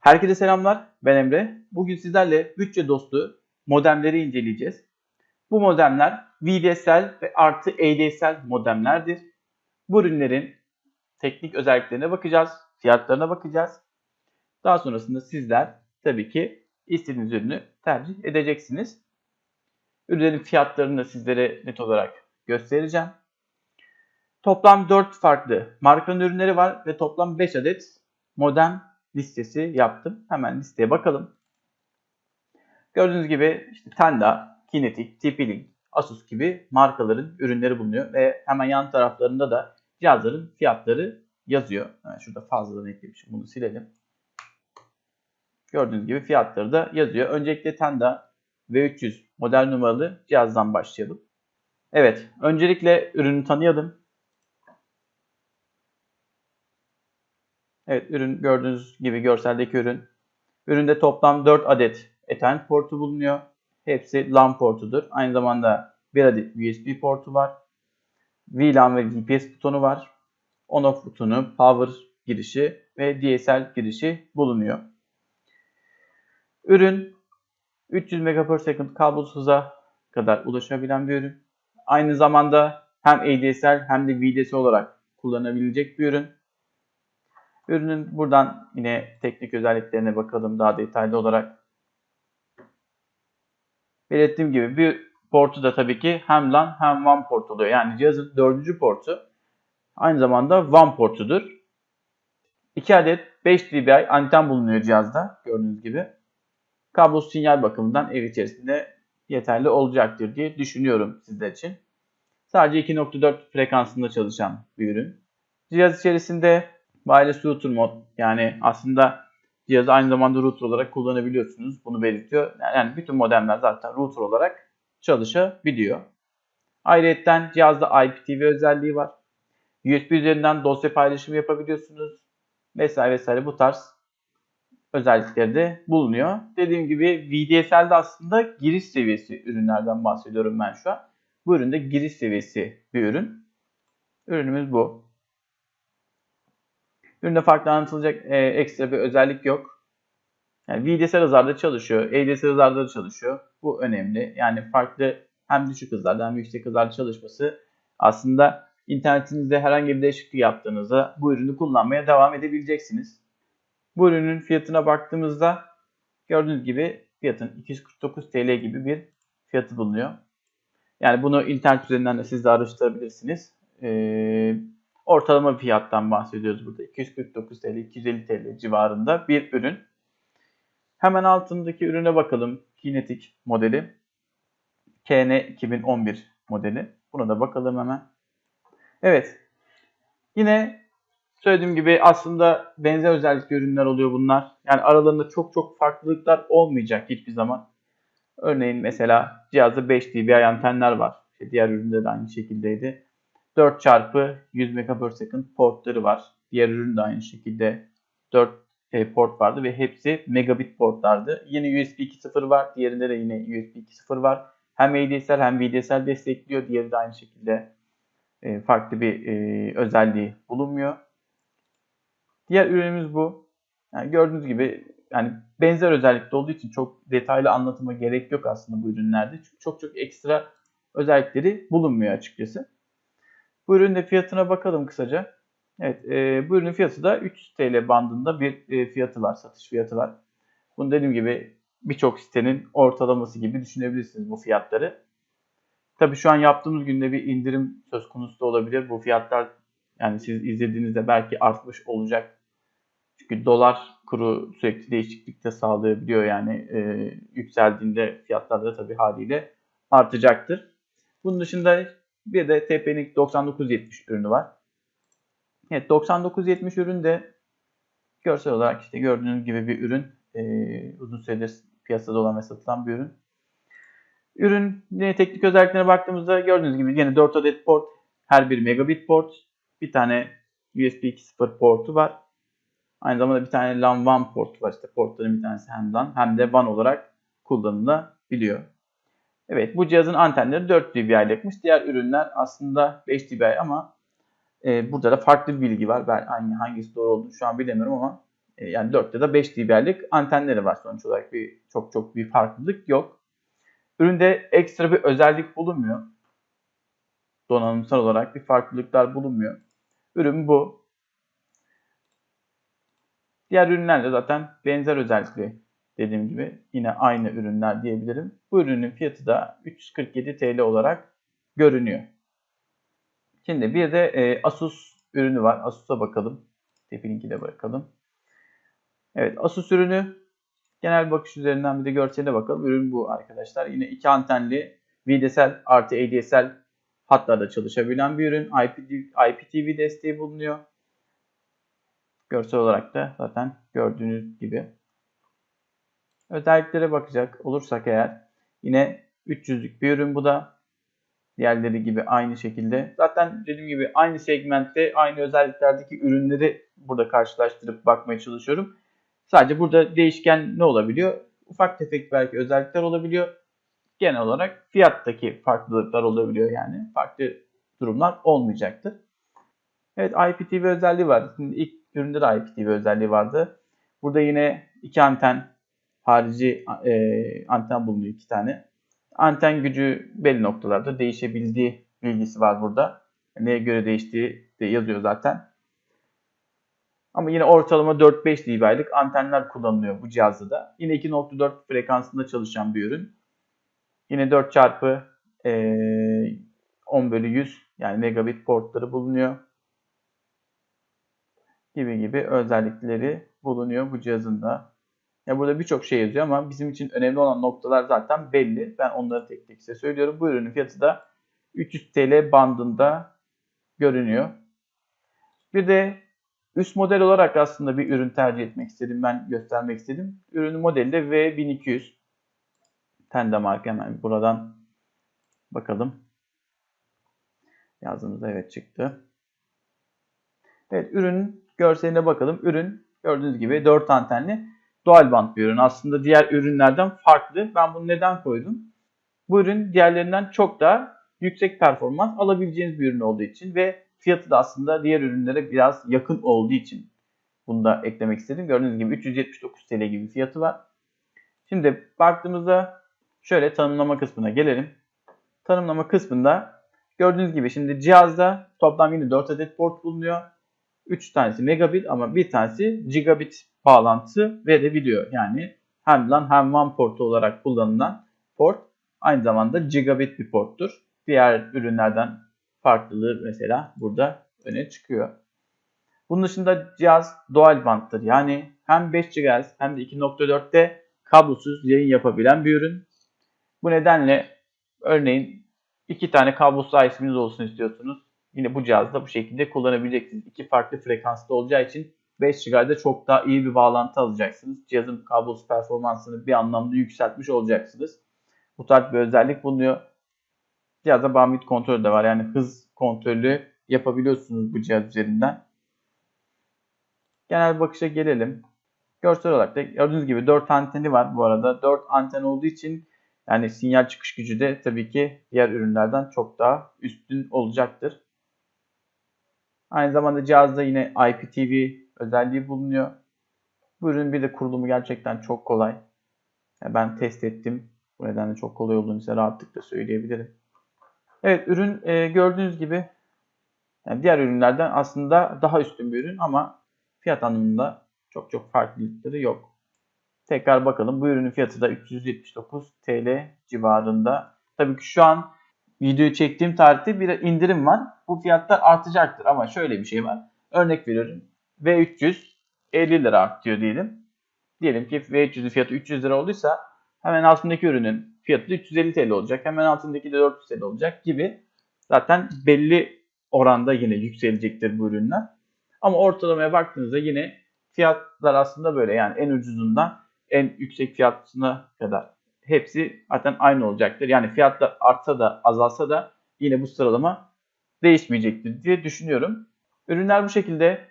Herkese selamlar. Ben Emre. Bugün sizlerle bütçe dostu modemleri inceleyeceğiz. Bu modemler VDSL ve artı ADSL modemlerdir. Bu ürünlerin teknik özelliklerine bakacağız, fiyatlarına bakacağız. Daha sonrasında sizler tabii ki istediğiniz ürünü tercih edeceksiniz. Ürünlerin fiyatlarını da sizlere net olarak göstereceğim. Toplam 4 farklı markanın ürünleri var ve toplam 5 adet modem listesi yaptım. Hemen listeye bakalım. Gördüğünüz gibi işte Tenda, Kinetic, TP-Link, Asus gibi markaların ürünleri bulunuyor ve hemen yan taraflarında da cihazların fiyatları yazıyor. Hemen şurada fazladan eklemişim. Bunu silelim. Gördüğünüz gibi fiyatları da yazıyor. Öncelikle Tenda V300 model numaralı cihazdan başlayalım. Evet, öncelikle ürünü tanıyalım. Evet, ürün gördüğünüz gibi görseldeki ürün. Üründe toplam 4 adet Ethernet portu bulunuyor. Hepsi LAN portudur. Aynı zamanda bir adet USB portu var. VLAN ve GPS butonu var. On-off butonu, power girişi ve DSL girişi bulunuyor. Ürün 300 Mbps kablosuz hıza kadar ulaşabilen bir ürün. Aynı zamanda hem ADSL hem de VDSL olarak kullanabilecek bir ürün. Ürünün buradan yine teknik özelliklerine bakalım daha detaylı olarak. Belirttiğim gibi bir portu da tabii ki hem LAN hem WAN port oluyor. Yani cihazın dördüncü portu aynı zamanda WAN portudur. 2 adet 5 dBi anten bulunuyor cihazda gördüğünüz gibi. Kablosuz sinyal bakımından ev içerisinde yeterli olacaktır diye düşünüyorum sizler için. Sadece 2.4 frekansında çalışan bir ürün. Cihaz içerisinde wireless router mod yani aslında cihazı aynı zamanda router olarak kullanabiliyorsunuz. Bunu belirtiyor. Yani bütün modemler zaten router olarak çalışabiliyor. Ayrıca cihazda IPTV özelliği var. USB üzerinden dosya paylaşımı yapabiliyorsunuz. Vesaire vesaire bu tarz özellikleri de bulunuyor. Dediğim gibi VDSL'de aslında giriş seviyesi ürünlerden bahsediyorum ben şu an. Bu üründe giriş seviyesi bir ürün. Ürünümüz bu. Üründe farklı anlatılacak e, ekstra bir özellik yok. Yani VDSL hızlarda çalışıyor, ADSL hızlarda da çalışıyor. Bu önemli. Yani farklı hem düşük hızlarda hem yüksek hızlarda çalışması aslında internetinizde herhangi bir değişiklik yaptığınızda bu ürünü kullanmaya devam edebileceksiniz. Bu ürünün fiyatına baktığımızda gördüğünüz gibi fiyatın 249 TL gibi bir fiyatı bulunuyor. Yani bunu internet üzerinden de siz de araştırabilirsiniz. Ee, ortalama fiyattan bahsediyoruz burada. 249 TL, 250 TL civarında bir ürün. Hemen altındaki ürüne bakalım. Kinetic modeli. KN 2011 modeli. Buna da bakalım hemen. Evet. Yine söylediğim gibi aslında benzer özellikli ürünler oluyor bunlar. Yani aralarında çok çok farklılıklar olmayacak hiçbir zaman. Örneğin mesela cihazda 5 dBi antenler var. Diğer üründe de aynı şekildeydi. 4 çarpı 100 Mbps portları var. Diğer ürün de aynı şekilde 4 e, port vardı ve hepsi megabit portlardı. Yine USB 2.0 var. Diğerinde de yine USB 2.0 var. Hem ADSL hem VDSL destekliyor. Diğeri de aynı şekilde e, farklı bir e, özelliği bulunmuyor. Diğer ürünümüz bu. Yani gördüğünüz gibi yani benzer özellikte olduğu için çok detaylı anlatıma gerek yok aslında bu ürünlerde. Çünkü çok çok ekstra özellikleri bulunmuyor açıkçası. Bu ürünün de fiyatına bakalım kısaca. Evet, e, bu ürünün fiyatı da 300 TL bandında bir e, fiyatı var, satış fiyatı var. Bunu dediğim gibi birçok sitenin ortalaması gibi düşünebilirsiniz bu fiyatları. Tabii şu an yaptığımız günde bir indirim söz konusu da olabilir. Bu fiyatlar yani siz izlediğinizde belki artmış olacak. Çünkü dolar kuru sürekli değişiklik de sağlayabiliyor. Yani e, yükseldiğinde fiyatlar da tabii haliyle artacaktır. Bunun dışında bir de TP-Link 9970 ürünü var. Evet 9970 ürün de görsel olarak işte gördüğünüz gibi bir ürün. E, uzun süredir piyasada olan ve satılan bir ürün. Ürün yine teknik özelliklerine baktığımızda gördüğünüz gibi yine 4 adet port. Her bir megabit port. Bir tane USB 2.0 portu var. Aynı zamanda bir tane LAN WAN portu var. İşte portların bir tanesi hem LAN hem de WAN olarak kullanılabiliyor. Evet bu cihazın antenleri 4 dB'likmiş. Diğer ürünler aslında 5 dB ama e, burada da farklı bir bilgi var. Ben hangi hangisi doğru olduğunu şu an bilemiyorum ama E, yani 4 ya da 5 dB'lik antenleri var sonuç olarak bir çok çok bir farklılık yok. Üründe ekstra bir özellik bulunmuyor. Donanımsal olarak bir farklılıklar bulunmuyor. Ürün bu. Diğer ürünlerle zaten benzer özellikli dediğim gibi yine aynı ürünler diyebilirim. Bu ürünün fiyatı da 347 TL olarak görünüyor. Şimdi bir de e, Asus ürünü var. Asus'a bakalım. Tepininki de bakalım. Evet Asus ürünü genel bakış üzerinden bir de görsele bakalım. Ürün bu arkadaşlar. Yine iki antenli VDSL artı ADSL hatlarda çalışabilen bir ürün. IPTV desteği bulunuyor. Görsel olarak da zaten gördüğünüz gibi. Özelliklere bakacak olursak eğer yine 300'lük bir ürün bu da. Diğerleri gibi aynı şekilde. Zaten dediğim gibi aynı segmentte aynı özelliklerdeki ürünleri burada karşılaştırıp bakmaya çalışıyorum. Sadece burada değişken ne olabiliyor? Ufak tefek belki özellikler olabiliyor. Genel olarak fiyattaki farklılıklar olabiliyor yani. Farklı durumlar olmayacaktır. Evet IPTV özelliği var. Şimdi ilk üründe de IPTV özelliği vardı. Burada yine iki anten harici e, anten bulunuyor iki tane. Anten gücü belli noktalarda değişebildiği bilgisi var burada. Neye göre değiştiği de yazıyor zaten. Ama yine ortalama 4-5 dB'lik antenler kullanılıyor bu cihazda da. Yine 2.4 frekansında çalışan bir ürün. Yine 4 çarpı e, 10 bölü 100 yani megabit portları bulunuyor. Gibi gibi özellikleri bulunuyor bu cihazın da. Ya burada birçok şey yazıyor ama bizim için önemli olan noktalar zaten belli. Ben onları tek tek size söylüyorum. Bu ürünün fiyatı da 300 TL bandında görünüyor. Bir de üst model olarak aslında bir ürün tercih etmek istedim. Ben göstermek istedim. Ürünün modeli de V1200. Tende marka hemen buradan bakalım. Yazdığımızda evet çıktı. Evet ürünün görseline bakalım. Ürün gördüğünüz gibi 4 antenli dual band bir ürün. Aslında diğer ürünlerden farklı. Ben bunu neden koydum? Bu ürün diğerlerinden çok daha yüksek performans alabileceğiniz bir ürün olduğu için ve fiyatı da aslında diğer ürünlere biraz yakın olduğu için bunu da eklemek istedim. Gördüğünüz gibi 379 TL gibi fiyatı var. Şimdi baktığımızda şöyle tanımlama kısmına gelelim. Tanımlama kısmında gördüğünüz gibi şimdi cihazda toplam yine 4 adet port bulunuyor. 3 tanesi megabit ama bir tanesi gigabit bağlantı verebiliyor. Yani hem LAN hem WAN portu olarak kullanılan port aynı zamanda gigabit bir porttur. Diğer ürünlerden farklılığı mesela burada öne çıkıyor. Bunun dışında cihaz dual band'tır. Yani hem 5 GHz hem de 2.4'te kablosuz yayın yapabilen bir ürün. Bu nedenle örneğin iki tane kablosuz IC'niz olsun istiyorsunuz. Yine bu cihazda bu şekilde kullanabileceksiniz. İki farklı frekansta olacağı için 5 GHz'de çok daha iyi bir bağlantı alacaksınız. Cihazın kablosuz performansını bir anlamda yükseltmiş olacaksınız. Bu tarz bir özellik bulunuyor. Cihazda bandwidth kontrolü de var. Yani hız kontrolü yapabiliyorsunuz bu cihaz üzerinden. Genel bakışa gelelim. Görsel olarak da gördüğünüz gibi 4 anteni var bu arada. 4 anten olduğu için yani sinyal çıkış gücü de tabii ki diğer ürünlerden çok daha üstün olacaktır. Aynı zamanda cihazda yine IPTV özelliği bulunuyor. Bu ürünün bir de kurulumu gerçekten çok kolay. Ben test ettim. Bu nedenle çok kolay olduğunu size rahatlıkla söyleyebilirim. Evet ürün e, gördüğünüz gibi yani diğer ürünlerden aslında daha üstün bir ürün ama fiyat anlamında çok çok farklılıkları yok. Tekrar bakalım. Bu ürünün fiyatı da 379 TL civarında. Tabii ki şu an videoyu çektiğim tarihte bir indirim var. Bu fiyatlar artacaktır ama şöyle bir şey var. Örnek veriyorum. V300 50 lira artıyor diyelim. Diyelim ki V300'ün fiyatı 300 lira olduysa hemen altındaki ürünün fiyatı da 350 TL olacak. Hemen altındaki de 400 TL olacak gibi. Zaten belli oranda yine yükselecektir bu ürünler. Ama ortalamaya baktığınızda yine fiyatlar aslında böyle yani en ucuzundan en yüksek fiyatına kadar hepsi zaten aynı olacaktır. Yani fiyatlar artsa da azalsa da yine bu sıralama değişmeyecektir diye düşünüyorum. Ürünler bu şekilde.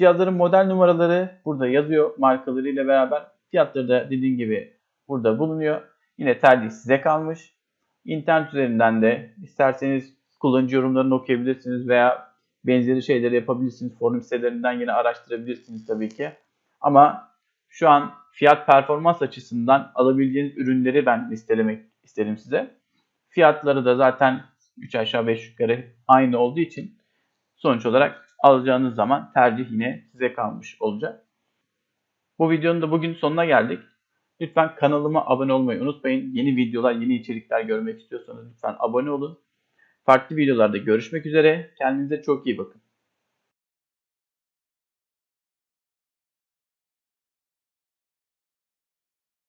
Cihazların model numaraları burada yazıyor markalarıyla beraber. Fiyatları da dediğim gibi burada bulunuyor. Yine tercih size kalmış. İnternet üzerinden de isterseniz kullanıcı yorumlarını okuyabilirsiniz veya benzeri şeyleri yapabilirsiniz. Forum sitelerinden yine araştırabilirsiniz tabii ki. Ama şu an fiyat performans açısından alabileceğiniz ürünleri ben listelemek isterim size. Fiyatları da zaten 3 aşağı 5 yukarı aynı olduğu için sonuç olarak alacağınız zaman tercih yine size kalmış olacak. Bu videonun da bugün sonuna geldik. Lütfen kanalıma abone olmayı unutmayın. Yeni videolar, yeni içerikler görmek istiyorsanız lütfen abone olun. Farklı videolarda görüşmek üzere. Kendinize çok iyi bakın.